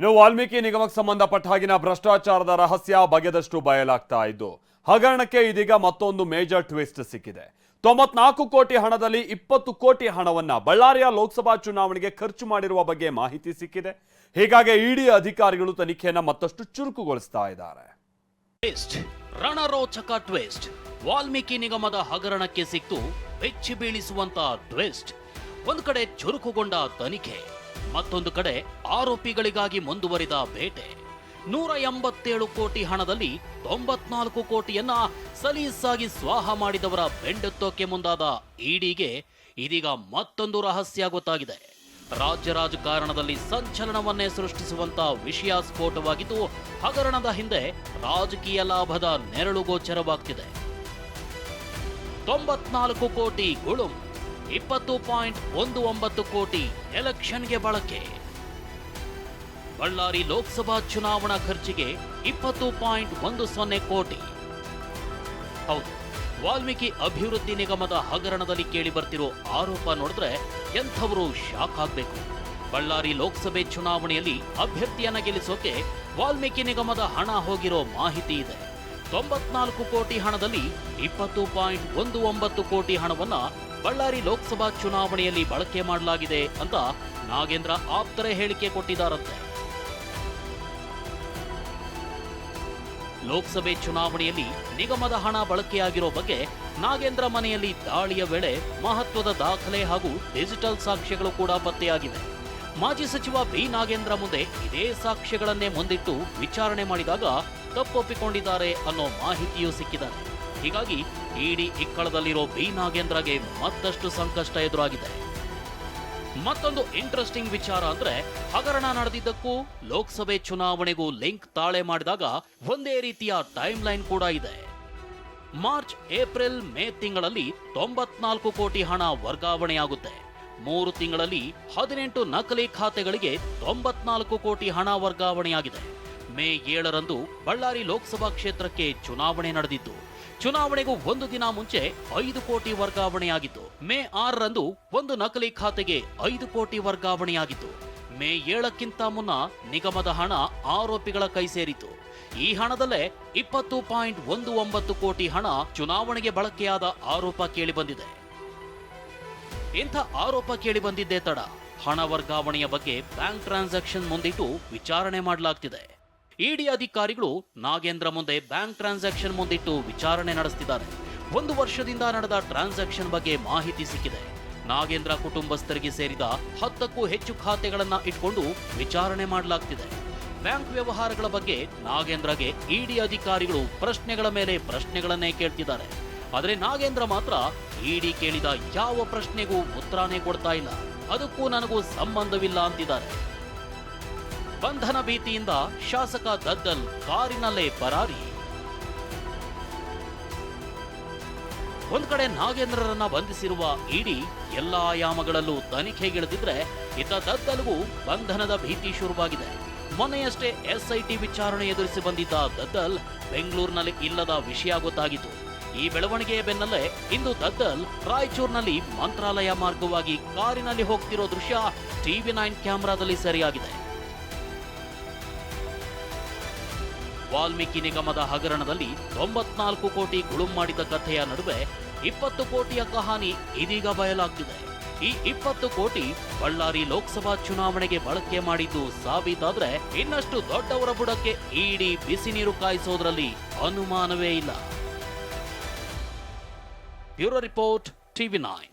ಇನ್ನು ವಾಲ್ಮೀಕಿ ನಿಗಮಕ್ಕೆ ಸಂಬಂಧಪಟ್ಟ ಹಾಗಿನ ಭ್ರಷ್ಟಾಚಾರದ ರಹಸ್ಯ ಬಗೆದಷ್ಟು ಬಯಲಾಗ್ತಾ ಇದ್ದು, ಹಗರಣಕ್ಕೆ ಇದೀಗ ಮತ್ತೊಂದು ಮೇಜರ್ ಟ್ವಿಸ್ಟ್ ಸಿಕ್ಕಿದೆ. ತೊಂಬತ್ನಾಲ್ಕು ಕೋಟಿ ಹಣದಲ್ಲಿ ಇಪ್ಪತ್ತು ಕೋಟಿ ಹಣವನ್ನ ಬಳ್ಳಾರಿಯ ಲೋಕಸಭಾ ಚುನಾವಣೆಗೆ ಖರ್ಚು ಮಾಡಿರುವ ಬಗ್ಗೆ ಮಾಹಿತಿ ಸಿಕ್ಕಿದೆ. ಹೀಗಾಗಿ ಇಡಿ ಅಧಿಕಾರಿಗಳು ತನಿಖೆಯನ್ನ ಮತ್ತಷ್ಟು ಚುರುಕುಗೊಳಿಸ್ತಾ ಇದ್ದಾರೆ. ರಣರೋಚಕ ಟ್ವಿಸ್ಟ್ ವಾಲ್ಮೀಕಿ ನಿಗಮದ ಹಗರಣಕ್ಕೆ ಸಿಕ್ತು, ಬೆಚ್ಚಿ ಬೀಳಿಸುವಂತ ಟ್ವಿಸ್ಟ್ ಒಂದು ಕಡೆ ಚುರುಕುಗೊಂಡ ತನಿಖೆ. ಮತ್ತೊಂದು ಕಡೆ ಆರೋಪಿಗಳಿಗಾಗಿ ಮುಂದುವರಿದ ಬೇಟೆ. ನೂರ ಎಂಬತ್ತೇಳು ಕೋಟಿ ಹಣದಲ್ಲಿ ತೊಂಬತ್ನಾಲ್ಕು ಕೋಟಿಯನ್ನ ಸಲೀಸಾಗಿ ಸ್ವಾಹ ಮಾಡಿದವರ ಬೆಂಡೆತ್ತೋಕೆ ಮುಂದಾದ ಇಡಿಗೆ ಇದೀಗ ಮತ್ತೊಂದು ರಹಸ್ಯ ಗೊತ್ತಾಗಿದೆ. ರಾಜ್ಯ ರಾಜಕಾರಣದಲ್ಲಿ ಸಂಚಲನವನ್ನೇ ಸೃಷ್ಟಿಸುವಂತ ವಿಷಯ ಸ್ಫೋಟವಾಗಿದ್ದು, ಹಗರಣದ ಹಿಂದೆ ರಾಜಕೀಯ ಲಾಭದ ನೆರಳು ಗೋಚರವಾಗ್ತಿದೆ. ತೊಂಬತ್ನಾಲ್ಕು ಕೋಟಿ ಗುಳುಂ ಇಪ್ಪತ್ತು ಪಾಯಿಂಟ್ ಒಂದು ಒಂಬತ್ತು ಕೋಟಿ ಎಲೆಕ್ಷನ್ಗೆ ಬಳಕೆ. ಬಳ್ಳಾರಿ ಲೋಕಸಭಾ ಚುನಾವಣಾ ಖರ್ಚಿಗೆ ಇಪ್ಪತ್ತು ಪಾಯಿಂಟ್ ಒಂದು ಸೊನ್ನೆ ಕೋಟಿ. ಹೌದು, ವಾಲ್ಮೀಕಿ ಅಭಿವೃದ್ಧಿ ನಿಗಮದ ಹಗರಣದಲ್ಲಿ ಕೇಳಿ ಬರ್ತಿರೋ ಆರೋಪ ನೋಡಿದ್ರೆ ಎಂಥವರು ಶಾಕ್ ಆಗಬೇಕು. ಬಳ್ಳಾರಿ ಲೋಕಸಭೆ ಚುನಾವಣೆಯಲ್ಲಿ ಅಭ್ಯರ್ಥಿಯನ್ನ ಗೆಲ್ಲಿಸೋಕೆ ವಾಲ್ಮೀಕಿ ನಿಗಮದ ಹಣ ಹೋಗಿರೋ ಮಾಹಿತಿ ಇದೆ. ತೊಂಬತ್ನಾಲ್ಕು ಕೋಟಿ ಹಣದಲ್ಲಿ ಇಪ್ಪತ್ತು ಪಾಯಿಂಟ್ ಒಂದು ಒಂಬತ್ತು ಕೋಟಿ ಹಣವನ್ನ ಬಳ್ಳಾರಿ ಲೋಕಸಭಾ ಚುನಾವಣೆಯಲ್ಲಿ ಬಳಕೆ ಮಾಡಲಾಗಿದೆ ಅಂತ ನಾಗೇಂದ್ರ ಆಪ್ತರೇ ಹೇಳಿಕೆ ಕೊಟ್ಟಿದ್ದಾರಂತೆ. ಲೋಕಸಭೆ ಚುನಾವಣೆಯಲ್ಲಿ ನಿಗಮದ ಹಣ ಬಳಕೆಯಾಗಿರೋ ಬಗ್ಗೆ ನಾಗೇಂದ್ರ ಮನೆಯಲ್ಲಿ ದಾಳಿಯ ವೇಳೆ ಮಹತ್ವದ ದಾಖಲೆ ಹಾಗೂ ಡಿಜಿಟಲ್ ಸಾಕ್ಷ್ಯಗಳು ಕೂಡ ಪತ್ತೆಯಾಗಿವೆ. ಮಾಜಿ ಸಚಿವ ಬಿ ನಾಗೇಂದ್ರ ಮುಂದೆ ಇದೇ ಸಾಕ್ಷ್ಯಗಳನ್ನೇ ಮುಂದಿಟ್ಟು ವಿಚಾರಣೆ ಮಾಡಿದಾಗ ತಪ್ಪೊಪ್ಪಿಕೊಂಡಿದ್ದಾರೆ ಅನ್ನೋ ಮಾಹಿತಿಯೂ ಸಿಕ್ಕಿದೆ. ಹೀಗಾಗಿ ಇಡಿ ಇಕ್ಕಳದಲ್ಲಿರೋ ಬಿ ನಾಗೇಂದ್ರಗೆ ಮತ್ತಷ್ಟು ಸಂಕಷ್ಟ ಎದುರಾಗಿದೆ. ಮತ್ತೊಂದು ಇಂಟ್ರೆಸ್ಟಿಂಗ್ ವಿಚಾರ ಅಂದ್ರೆ, ಹಗರಣ ನಡೆದಿದ್ದಕ್ಕೂ ಲೋಕಸಭೆ ಚುನಾವಣೆಗೂ ಲಿಂಕ್ ತಾಳೆ ಮಾಡಿದಾಗ ಒಂದೇ ರೀತಿಯ ಟೈಮ್ ಲೈನ್ ಕೂಡ ಇದೆ. ಮಾರ್ಚ್, ಏಪ್ರಿಲ್, ಮೇ ತಿಂಗಳಲ್ಲಿ ತೊಂಬತ್ನಾಲ್ಕು ಕೋಟಿ ಹಣ ವರ್ಗಾವಣೆಯಾಗುತ್ತೆ. ಮೂರು ತಿಂಗಳಲ್ಲಿ ಹದಿನೆಂಟು ನಕಲಿ ಖಾತೆಗಳಿಗೆ ತೊಂಬತ್ನಾಲ್ಕು ಕೋಟಿ ಹಣ ವರ್ಗಾವಣೆಯಾಗಿದೆ. ಮೇ ಏಳರಂದು ಬಳ್ಳಾರಿ ಲೋಕಸಭಾ ಕ್ಷೇತ್ರಕ್ಕೆ ಚುನಾವಣೆ ನಡೆದಿತ್ತು. ಚುನಾವಣೆಗೂ ಒಂದು ದಿನ ಮುಂಚೆ ಐದು ಕೋಟಿ ವರ್ಗಾವಣೆಯಾಗಿತ್ತು. ಮೇ ಆರರಂದು ಒಂದು ನಕಲಿ ಖಾತೆಗೆ ಐದು ಕೋಟಿ ವರ್ಗಾವಣೆಯಾಗಿತ್ತು. ಮೇ ಏಳಕ್ಕಿಂತ ಮುನ್ನ ನಿಗಮದ ಹಣ ಆರೋಪಿಗಳ ಕೈ ಸೇರಿತು ಈ ಹಣದಲ್ಲೇ ಇಪ್ಪತ್ತು ಪಾಯಿಂಟ್ ಒಂದು ಒಂಬತ್ತು ಕೋಟಿ ಹಣ ಚುನಾವಣೆಗೆ ಬಳಕೆಯಾದ ಆರೋಪ ಕೇಳಿಬಂದಿದೆ. ಇಂಥ ಆರೋಪ ಕೇಳಿಬಂದಿದ್ದೇ ತಡ. ಹಣ ವರ್ಗಾವಣೆಯ ಬಗ್ಗೆ ಬ್ಯಾಂಕ್ ಟ್ರಾನ್ಸಾಕ್ಷನ್ ಮುಂದಿಟ್ಟು ವಿಚಾರಣೆ ಮಾಡಲಾಗ್ತಿದೆ. ಇಡಿ ಅಧಿಕಾರಿಗಳು ನಾಗೇಂದ್ರ ಮುಂದೆ ಬ್ಯಾಂಕ್ ಟ್ರಾನ್ಸಾಕ್ಷನ್ ಮುಂದಿಟ್ಟು ವಿಚಾರಣೆ ನಡೆಸ್ತಿದ್ದಾರೆ. ಒಂದು ವರ್ಷದಿಂದ ನಡೆದ ಟ್ರಾನ್ಸಾಕ್ಷನ್ ಬಗ್ಗೆ ಮಾಹಿತಿ ಸಿಕ್ಕಿದೆ. ನಾಗೇಂದ್ರ ಕುಟುಂಬಸ್ಥರಿಗೆ ಸೇರಿದ ಹತ್ತಕ್ಕೂ ಹೆಚ್ಚು ಖಾತೆಗಳನ್ನ ಇಟ್ಕೊಂಡು ವಿಚಾರಣೆ ಮಾಡಲಾಗ್ತಿದೆ. ಬ್ಯಾಂಕ್ ವ್ಯವಹಾರಗಳ ಬಗ್ಗೆ ನಾಗೇಂದ್ರಗೆ ಇಡಿ ಅಧಿಕಾರಿಗಳು ಪ್ರಶ್ನೆಗಳ ಮೇಲೆ ಪ್ರಶ್ನೆಗಳನ್ನೇ ಕೇಳ್ತಿದ್ದಾರೆ. ಆದರೆ ನಾಗೇಂದ್ರ ಮಾತ್ರ ಇಡಿ ಕೇಳಿದ ಯಾವ ಪ್ರಶ್ನೆಗೂ ಉತ್ತರನೇ ಕೊಡ್ತಾ ಇಲ್ಲ. ಅದಕ್ಕೂ ನನಗೂ ಸಂಬಂಧವಿಲ್ಲ ಅಂತಿದ್ದಾರೆ. ಬಂಧನ ಭೀತಿಯಿಂದ ಶಾಸಕ ದದ್ದಲ್ ಕಾರಿನಲ್ಲೇ ಪರಾರಿ. ಒಂದ್ ಕಡೆ ನಾಗೇಂದ್ರರನ್ನ ಬಂಧಿಸಿರುವ ಇಡಿ ಎಲ್ಲ ಆಯಾಮಗಳಲ್ಲೂ ತನಿಖೆಗಿಳಿದಿದ್ರೆ ಇತ್ತ ದದ್ದಲ್ಗೂ ಬಂಧನದ ಭೀತಿ ಶುರುವಾಗಿದೆ. ಮೊನ್ನೆಯಷ್ಟೇ ಎಸ್ಐಟಿ ವಿಚಾರಣೆ ಎದುರಿಸಿ ಬಂದಿದ್ದ ದದ್ದಲ್ ಬೆಂಗಳೂರಿನಲ್ಲಿ ಇಲ್ಲದ ವಿಷಯ ಗೊತ್ತಾಗಿತ್ತು. ಈ ಬೆಳವಣಿಗೆಯ ಬೆನ್ನಲ್ಲೇ ಇಂದು ದದ್ದಲ್ ರಾಯಚೂರಿನಲ್ಲಿ ಮಂತ್ರಾಲಯ ಮಾರ್ಗವಾಗಿ ಕಾರಿನಲ್ಲಿ ಹೋಗ್ತಿರೋ ದೃಶ್ಯ ಟಿವಿ ನೈನ್ ಕ್ಯಾಮೆರಾದಲ್ಲಿ ಸೆರೆಯಾಗಿದೆ. ವಾಲ್ಮೀಕಿ ನಿಗಮದ ಹಗರಣದಲ್ಲಿ ತೊಂಬತ್ನಾಲ್ಕು ಕೋಟಿ ಗುಳುಂ ಮಾಡಿದ ಕಥೆಯ ನಡುವೆ ಇಪ್ಪತ್ತು ಕೋಟಿಯ ಕಹಾನಿ ಇದೀಗ ಬಯಲಾಗ್ತಿದೆ. ಈ ಇಪ್ಪತ್ತು ಕೋಟಿ ಬಳ್ಳಾರಿ ಲೋಕಸಭಾ ಚುನಾವಣೆಗೆ ಬಳಕೆ ಮಾಡಿದ್ದು ಸಾಬೀತಾದ್ರೆ ಇನ್ನಷ್ಟು ದೊಡ್ಡವರ ಬುಡಕ್ಕೆ ಇಡೀ ಬಿಸಿ ನೀರು ಕಾಯಿಸೋದ್ರಲ್ಲಿ ಅನುಮಾನವೇ ಇಲ್ಲ. Bureau report, TV nine.